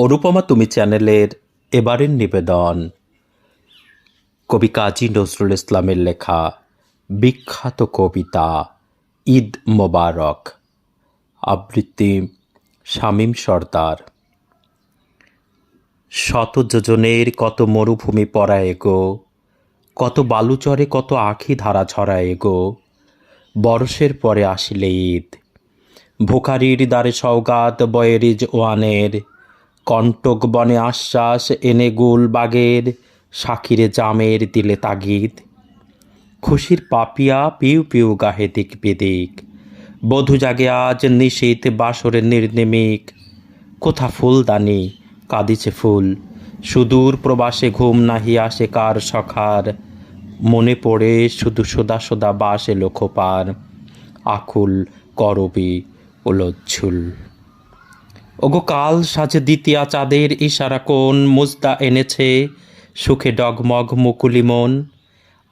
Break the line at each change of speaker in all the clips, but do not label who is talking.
অনুপমা তুমি চ্যানেলের এবারের নিবেদন। কবি কাজী নজরুল ইসলামের লেখা বিখ্যাত কবিতা ঈদ মোবারক, আবৃত্তি শামীম সর্দার। শত যোজনের কত মরুভূমি পড়ায় গো, কত বালুচরে কত আখি ধারা ছড়ায় গো, বরষের পরে আসিলে ঈদ ভুখারির দ্বারে সৌগাত বয়েরিজ ওয়ানের কণ্টক বনে আশ্বাস এনে গুল বাগের সাকিরে জামের দিলে তাগিদ। খুশির পাপিয়া পিউ পিউ গাহে দিক বেদিক। বধু জাগে আজ নিশীত বাসরে নির্নিমিক। কোথা ফুলদানি কাঁদিছে ফুল। সুদূর প্রবাসে ঘুম নাহি আসে কার সখার। মনে পড়ে শুধু সোদা সোদা বাস এলো খোপার আকুল করবি উলজ্ঝুল। ওগো কাল সাজে দ্বিতীয়া চাঁদের ইশারা কোন মুজদা এনেছে সুখে ডগমগ মুকুলি মন।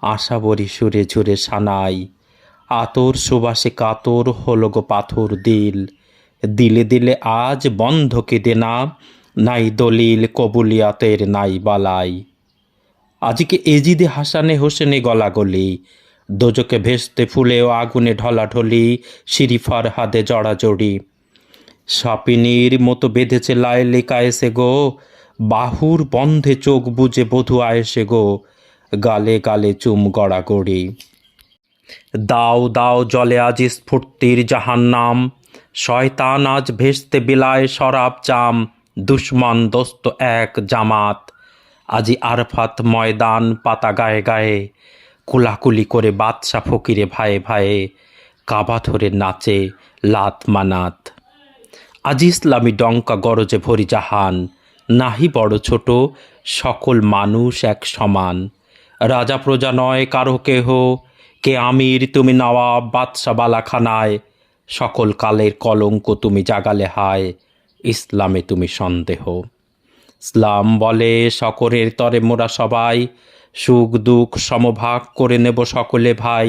আশা বরি সুরে ঝুরে সানাই, আতর সুবাসে কাতর হলো গো পাথর দিল। দিলে দিলে আজ বন্ধ কেঁদে না, নাই দলিল কবুলিয়াতের নাই বালাই। আজকে এজিদে হাসানে হোসেনে গলাগলি, দোজকে ভেস্তে ফুলেও আগুনে ঢলাঢলি, সিঁড়ি ফারহাদে জড়াজড়ি। সাপিনীর মতো বেঁধেছে লায়লিকা এসে গো। বাহুর বন্ধে চোখ বুজে বধু আয়েসে গো। গালে গালে চুম গড়াগড়ি। দাও দাও জলে আজ স্ফূর্তির জাহান্নাম। শয়তান আজ ভেস্তে বিলায় শরাব চাম। দুশ্মন দোস্ত এক জামাত। আজি আরফাত ময়দান পাতা গায়ে গায়ে। কুলাকুলি করে বাদশা ফকিরে ভায়ে ভায়ে। কাবা ধরে নাচে লাত মানাত। আজ ইসলামী ডঙ্কা গরজে ভরি জাহান, নাহি বড় ছোট, সকল মানুষ এক সমান। রাজা প্রজা নয় কারও কেহ, কে আমির তুমি নওয়াব বাদশা বালাখানায়, সকল কালের কলঙ্ক তুমি জাগালে হায়, ইসলামে তুমি সন্দেহ। ইসলাম বলে সকলের তরে মোরা সবাই, সুখ দুঃখ সমভাগ করে নেব সকলে ভাই,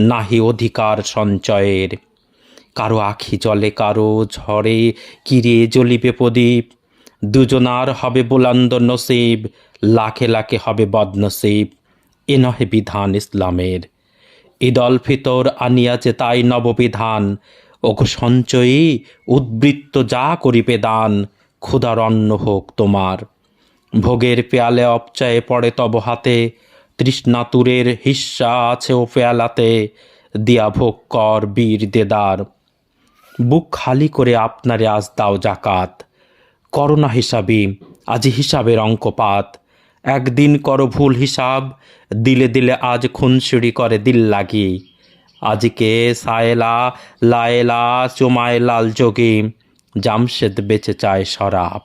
নাহি অধিকার সঞ্চয়ের। কারও আখি জলে, কারও ঝড়ে কিরে জ্বলিবে প্রদীপ। দুজনার হবে বুলন্দ নসিব, লাখে লাখে হবে বদনসিব। এ নহে বিধান ইসলামের। ঈদল ফিতর আনিয়াছে তাই নববিধান। ওগো সঞ্চয়ী, উদ্বৃত্ত যা করিবে দান ক্ষুধার অন্ন হোক তোমার। ভোগের পেয়ালে অপচয়ে পড়ে তব হাতে, তৃষ্ণাতুরের হিস্সা আছে ও পেয়ালাতে। দিয়া ভোগ কর বীর দেদার। বুক খালি করে আপনারে আজ দাও জাকাত। করোনা হিসাবে আজি হিসাবের অঙ্কপাত। একদিন করো ভুল হিসাব, দিলে দিলে আজ খুনসুড়ি করে দিল লাগি। আজকে সায়েলা, লায়েলা চুমায় লাল যোগী, জামশেদ বেঁচে চায় শরাব।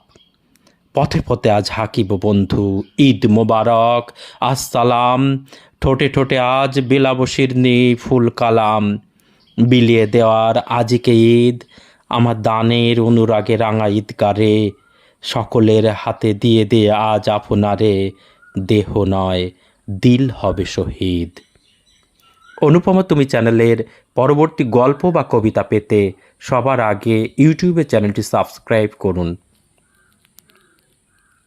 পথে পথে আজ হাকিব বন্ধু, ঈদ মোবারক, আসসালাম। ঠোঁটে ঠোঁটে আজ বিলাবো শিরনি ফুল কালাম। বিলিয়ে দেওয়ার আজিকে ঈদ। আমার দানের অনুরাগে রাঙা ঈদগারে, সকলের হাতে দিয়ে দে আজ আপনারে। দেহ নয়, দিল হবে শহীদ। অনুপমা, তুমি চ্যানেলের পরবর্তী গল্প বা কবিতা পেতে সবার আগে ইউটিউবে চ্যানেলটি সাবস্ক্রাইব করুন।